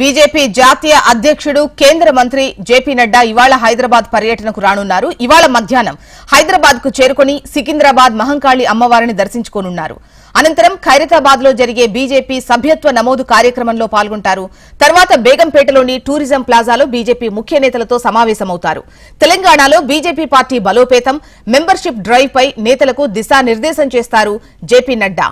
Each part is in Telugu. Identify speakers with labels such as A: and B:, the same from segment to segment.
A: బీజేపీ జాతీయ అధ్యక్షుడు కేంద్ర మంత్రి జేపీ నడ్డా ఇవాళ హైదరాబాద్ పర్యటనకు రానున్నారు. ఇవాళ మధ్యాహ్నం హైదరాబాద్కు చేరుకుని సికింద్రాబాద్ మహంకాళి అమ్మవారిని దర్శించుకోనున్నారు. అనంతరం ఖైరతాబాద్లో జరిగే బీజేపీ సభ్యత్వ నమోదు కార్యక్రమంలో పాల్గొంటారు. తర్వాత బేగంపేటలోని టూరిజం ప్లాజాలో బీజేపీ ముఖ్య నేతలతో సమావేశమవుతారు. తెలంగాణలో బీజేపీ పార్టీ బలోపేతం మెంబర్షిప్ డ్రైవ్ పై నేతలకు దిశానిర్దేశం చేస్తారు జేపీ నడ్డా.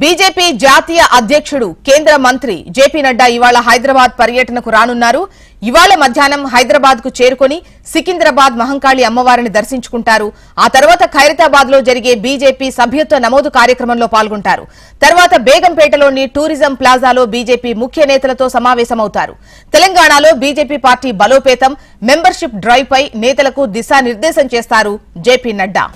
A: బీజేపీ జాతీయ అధ్యక్షుడు కేంద్ర మంత్రి జేపీ నడ్డా ఇవాళ హైదరాబాద్ పర్యటనకు రానున్నారు. ఇవాళ మధ్యాహ్నం హైదరాబాద్కు చేరుకుని సికింద్రాబాద్ మహంకాళి అమ్మవారిని దర్శించుకుంటారు. ఆ తర్వాత ఖైరతాబాద్లో జరిగే బీజేపీ సభ్యత్వ నమోదు కార్యక్రమంలో పాల్గొంటారు. తర్వాత బేగంపేటలోని టూరిజం ప్లాజాలో బీజేపీ ముఖ్య నేతలతో సమావేశమవుతారు. తెలంగాణలో బీజేపీ పార్టీ బలోపేతం మెంబర్షిప్ డ్రైవ్ పై నేతలకు దిశానిర్దేశం చేస్తారు జేపీ నడ్డా.